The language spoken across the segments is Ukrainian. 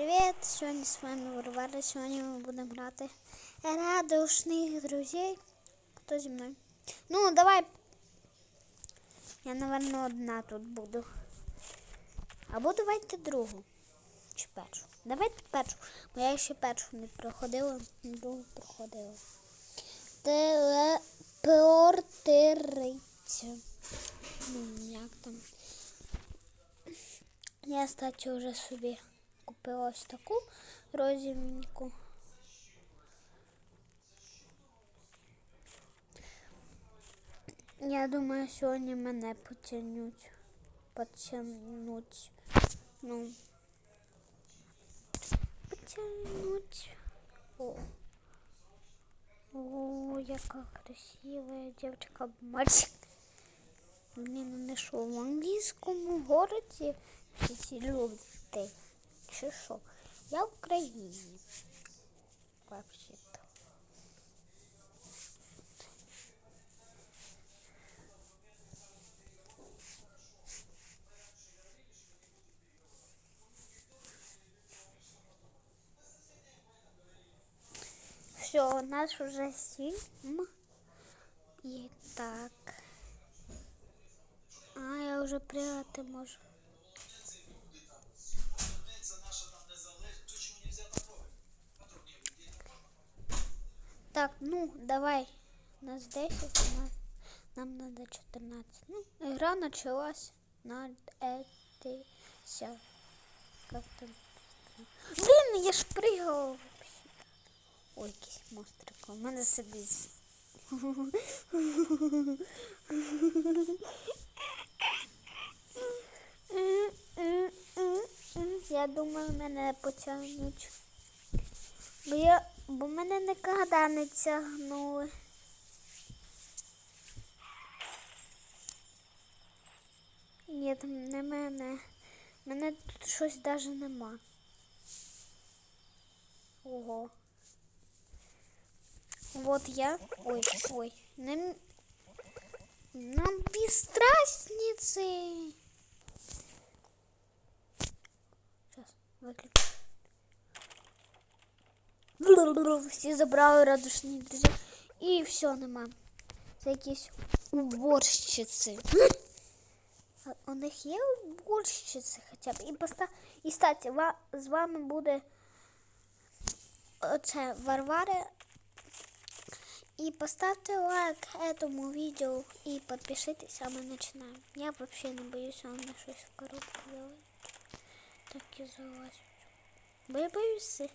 Привіт! Сьогодні з вами Варвара. Сьогодні ми будемо грати радушних друзей. Хто зі мною? Ну, давай. Я, напевно, одна тут буду. Або давайте другу. Чи першу. Давайте першу. Бо я ще першу не проходила, другу проходила. Телепортериця. Ну, як там. Я, кстати, вже собі купила ось таку розімку. Я думаю, сьогодні мене потягнуть. Потягнуть. Ну. Потягнуть. О. О, яка красивая девочка мальчик. Блін, вони що, в англійському городі всі люди? Чи що? Я в Україні. Вообще-то. Все, у нас уже сім. І так. А, я вже пригати можу. Так, ну, давай. Нас 10, на- нам надо 14. Ну, игра началась на этой вся. Как там? Блин, я ж прыгал вообще. Ой, якийсь монстрик. У мене собі. Я думаю, мене потягнуть. Бо я, бо мене ніколи не тягнули. Ні, не мене. Мене тут щось навіть нема. Ого. Вот я. Ой, ой. Не... Нам без разницы. Сейчас, выключу. Всі забрали радушні друзі. І все нема. Це якісь уборщиці. У них є уборщиці хоча б. І поста... І статі, ва... з вами буде оце Варвара. И поставьте лайк этому видео и подпишитесь, а мы начинаем. Я вообще не боюсь, а мне щось в коробку делать. Так і залазю. Бо я боюся.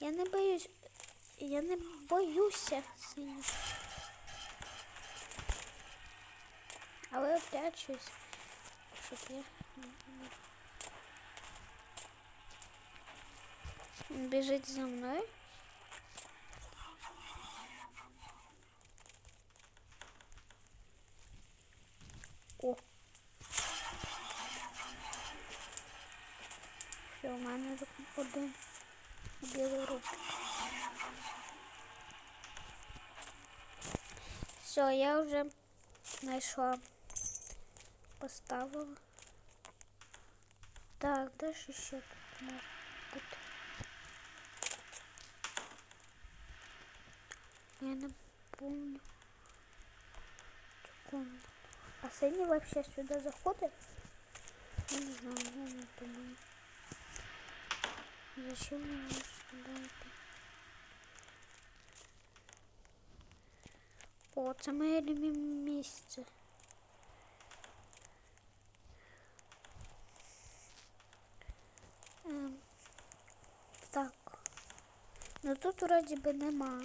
Я не боюсь. Я не боюся сильно. Але прячусь, щоб я. Він біжить за мною. О. Все, у мене один білий рук. Все, я вже знайшла. Поставила. Так, де ж ще тут бути? Я не помню. Секунду. А синий вообще сюда заходит? Не знаю, я не думаю. Зачем мне сюда это? О, це моє любиме місце. Ем, так. Ну тут вроді би нема.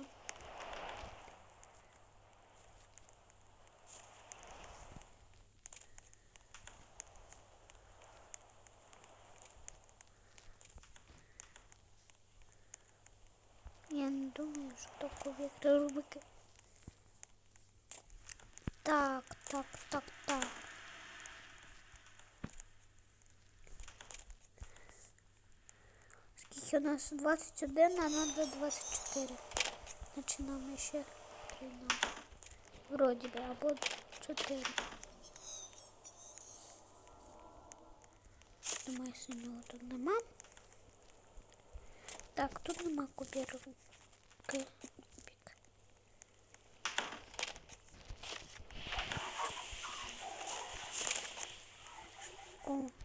Нас 21, а надо 24. Значить нам ще 13. Вроді би, або 4. Думаю, синього тут нема. Так, тут нема купірки. Кубик.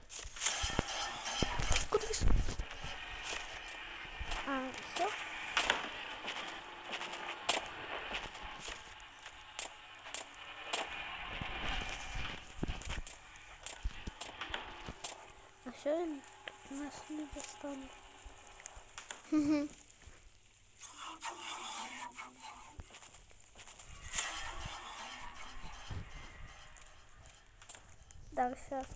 А все він нас не достане. Мгм. Так, сейчас.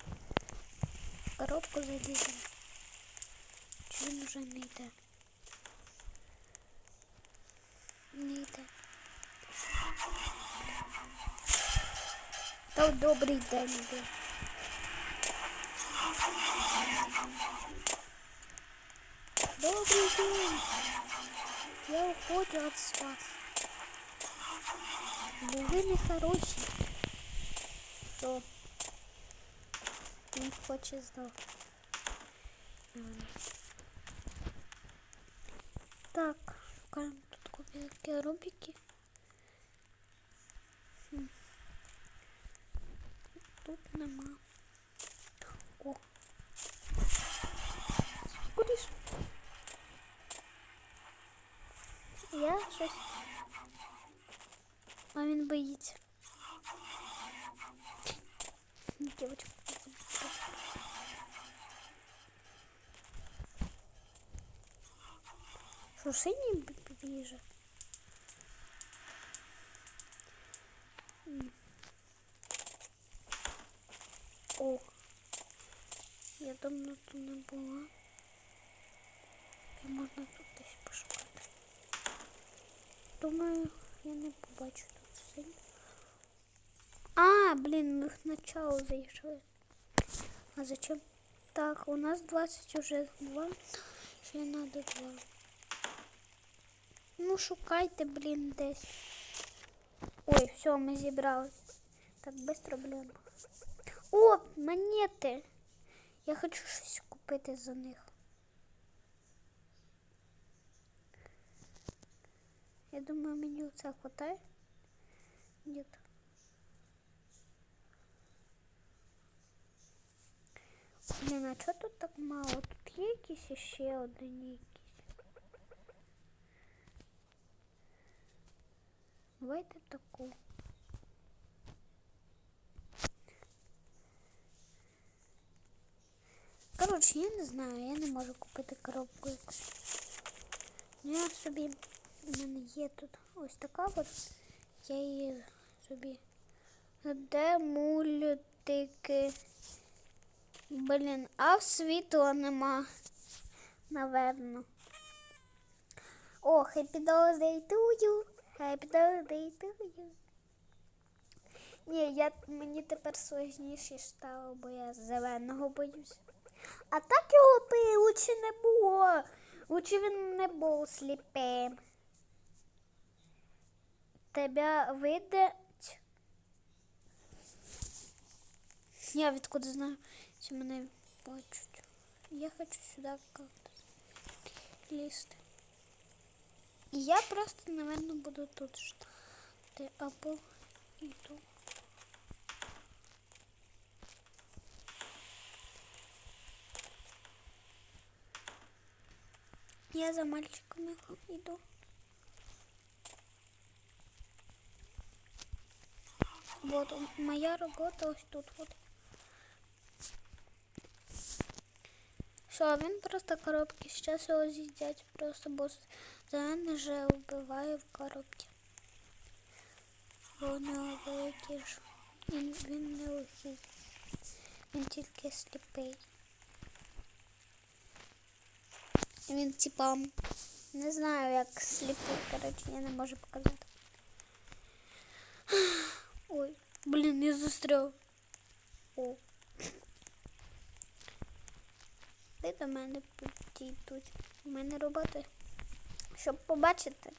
Коробку заліземо. Чи він уже не йде? Не йде. Та добрий день йде. Добрый день. Я уходжу от вас. Бо ви не хороші. Що? Він хоче здох. Ладно. Так, шукаємо тут кубики рубики. Хм. Тут нема. Куди ж? Я щось. А він боїться. Дівчинка. Що синій б- біже? М. О. Я давно тут не була. Можна тут десь пошукати. Думаю, я не побачу тут синь. А, блін, ми в начало зайшли. А зачем? Так, у нас 20 уже два. Ще надо два. Ну, шукайте, блін, десь. Ой, все, ми зібрали. Так, без проблем. О, монети. Я хочу щось купити за них. Я думаю, мені оце хватає. Нет. Блін, а чого тут так мало? Тут є якісь іще один якісь. Давайте таку. Коротше, я не знаю, я не можу купити коробку якусь. Ну, я собі, у мене є тут ось така от. Я її собі. Де мультики? Блін, а світла нема. Наверно. О, happy birthday to you. Happy birthday to you. Ні, я, мені тепер сложніше стало, бо я зеленого боюсь. А так його лучше не було. Лучше він не був сліпим. Тебе видать. Я відкуди знаю, що мене бачать. Я хочу сюди как-то лізти. І я просто, наверное, буду тут ждати або йду. Я за мальчиком йду. Вот моя робота ось тут вот. Що, він просто коробки. Зараз його з'їдять просто, бо зелений вже вбиває в нього великий ж. Він, він не лихий. Він тільки сліпий. Він типа, не знаю, як сліпий, коротше, я не можу показати. Ой, блін, я застряв. О. Ви до мене підійдуть. У мене роботи. Щоб побачити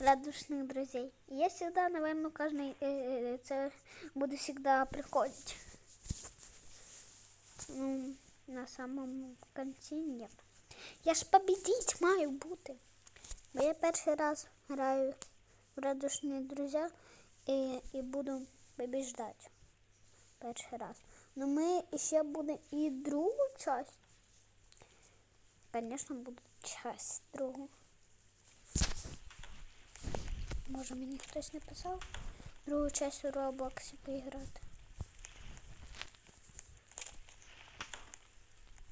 радушних друзей. Я завжди, напевно, кожен е, це буде завжди приходити. Ну, на самому кінці ні. Я ж победить маю бути. Бо я перший раз граю в радушні друзі і, і буду побіждати. Перший раз. Ну ми ще буде і другу часть. Звісно, буде часть другу. Може мені хтось написав другу часть у Роблоксі поіграти.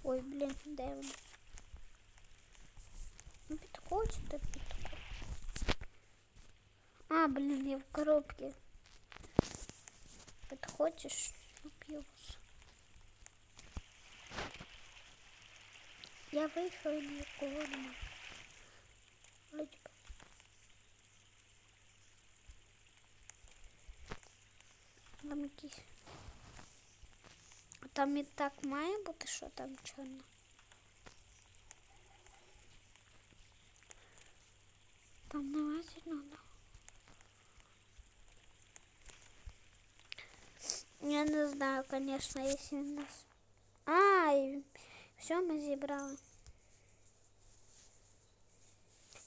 Ой, блін, де вони? Ну підходьте, підходьте. А, блін, я в коробці. Підходиш, нап'юсь. Я вийшов і нікого нема. Вроді би. Там якісь. А Там і так має бути, що там чорно. Там нема зеленого. Я не знаю, конечно, если у нас... А, все мы зібрали.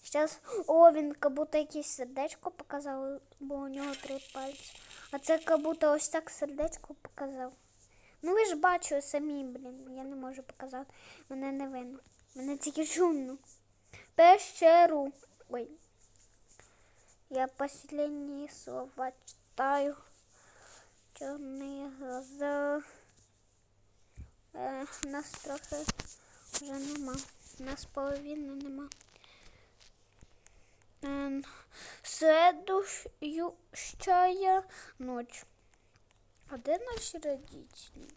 Сейчас о, він как будто якесь сердечко показав, бо у нього три пальці. А це как будто ось так сердечко показав. Ну ви ж бачу самі, блін, я не можу показати. Мене не видно. Мене тільки чумно. Пещеру. Ой. Я последние слова читаю. Чорні глаза. Е, нас трохи вже нема. Нас половини нема. Е, следующая ночь. А де наші родителі?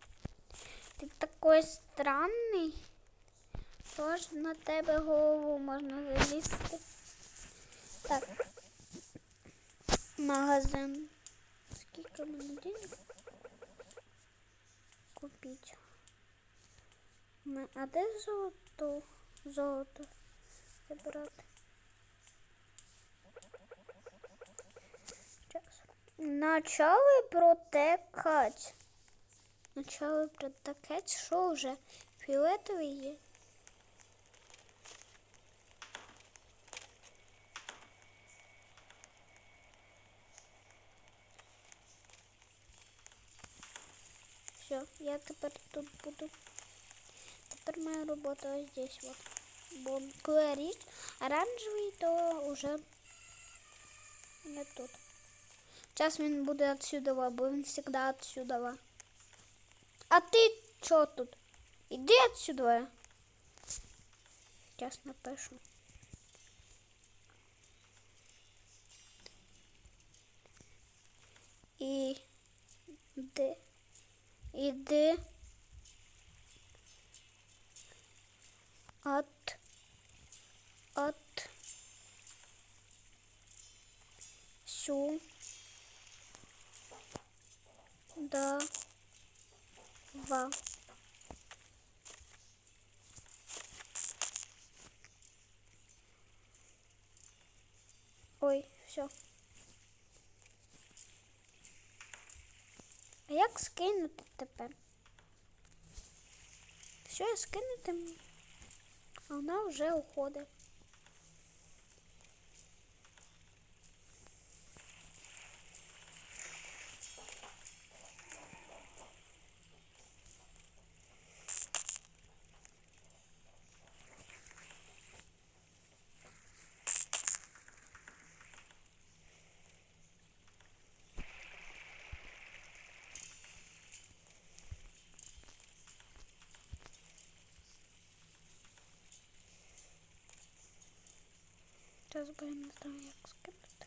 Ти такий странний. Тож на тебе голову можна залізти. Так. Магазин. Скільки мені денег? Купить. А де золото? Золото забрати. Сейчас. Начали протекать. Начали протекать. Що вже? Фіолетовий є? Все, я тепер тут буду. Тепер моя робота ось здесь вот. Бо коли річ оранжевий, то уже не тут. Зараз він буде отсюда, бо він завжди отсюда. А ти що тут? Іди отсюда. Зараз напишу. І де? Іди от от сю да ва Ой, все. А як скинути тепер? Все, я скинути. А вона вже уходить. Зараз бо я не знаю, як скинути.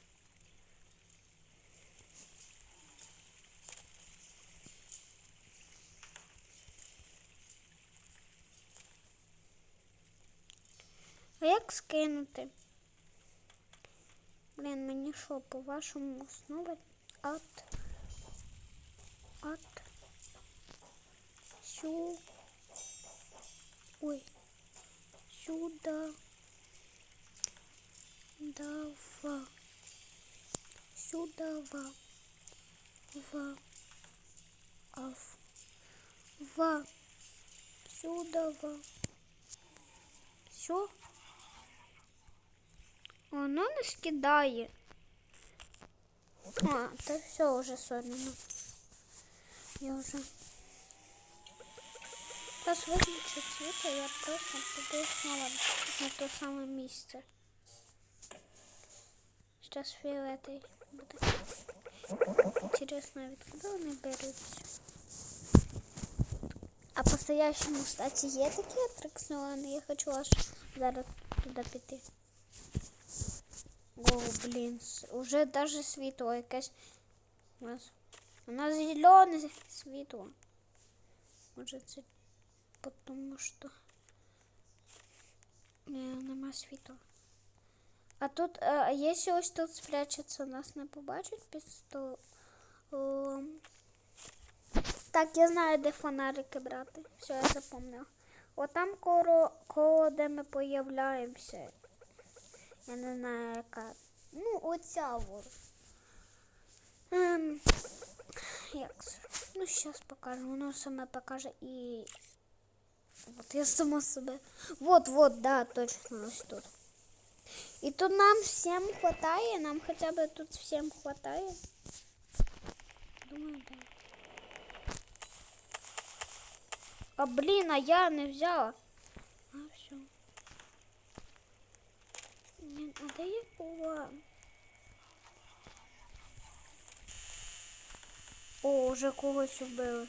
А як скинути? Блін, мені що, по-вашому основи? От. От. Сю. Ой. Сюда дава сюда ва ва ав ва сюда ва Все. Воно не скидає. А, то все вже сорно. Я вже. Раз виключу світло, я просто піду знову на те саме місце. Сейчас фіолетовий буде. Интересно, відкуди вони беруться? А по стоящему, кстати, є такі атракціони. Я хочу аж зараз туди піти. О, блін, уже даже світло якесь. У нас, у нас зелене світло. Може це потому що не, нема світла. А тут, е, а якщо ось тут спрячеться, нас не побачить під столом. Так, я знаю, де фонарики брати. Все, я запомнила. От там коло, коло де ми появляємося. Я не знаю, яка. Ну, оця вот. Ем, як? Ну, зараз покажу. Воно саме покаже і. Вот я сама себе. Вот, вот, да, точно ось тут. І тут нам всім хватає, нам хоча б тут всім хватає. Думаю, да. А блін, а я не взяла. А все. А де я була? О, вже когось убили.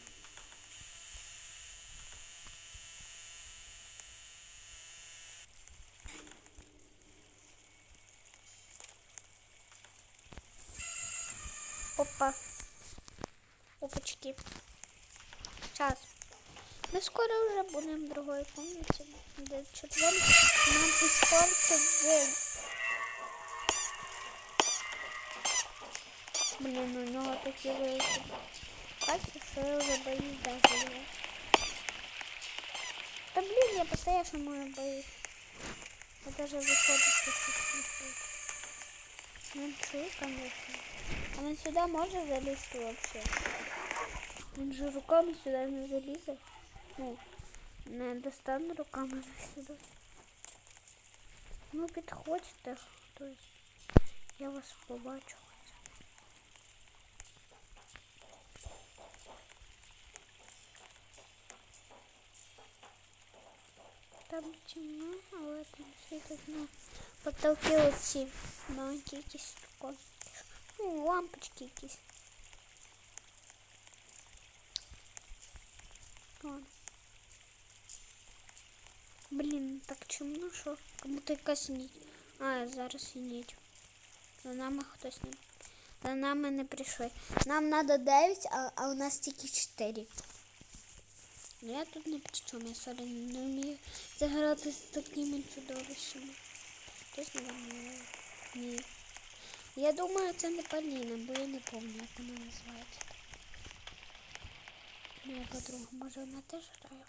Опа. Опачки. Сейчас. Мы скоро уже будем в другой комнате. Где четвертый нам испортит день. Блин, у него такие велики. Бачите, что я уже боюсь даже его. Да блин, я по-настоящему боюсь. Я даже выходить чуть-чуть Ну, чую, конечно. А он сюда может залезть вообще? Он же руками сюда не залізе. Ну, не достану руками сюди. Ну, підходьте хтось. Я вас побачу. Там темно, але там світить на потолки оці маленькі якісь тако. Ну, лампочки якісь. Ладно. Блін, так чому що? Кому-то якась ніч. А, зараз і ніч. За нами хтось не. За нами не прийшли. Нам треба 9, а, а у нас тільки 4. Ну я тут не при чому, я сорі не вмію заграти з такими чудовищами. Точно не вмію. Ні. Я думаю, це не Поліна, бо я не пам'ятаю, як вона називається. Моя подруга, може вона теж грає?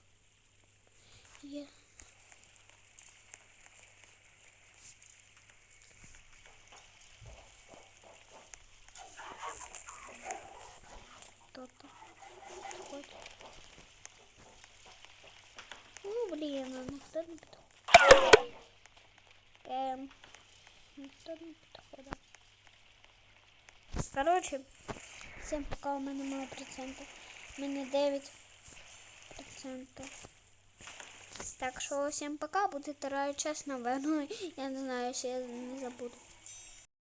Є. Хто-то. Хоть. Ну, блін, ну, ніхто не підходить. Ем, ніхто не Короче, всем пока у мене мало процентів. У мене 9 процентів. Так що всем пока, буде вторая часть, наверное, я не знаю, если я не забуду.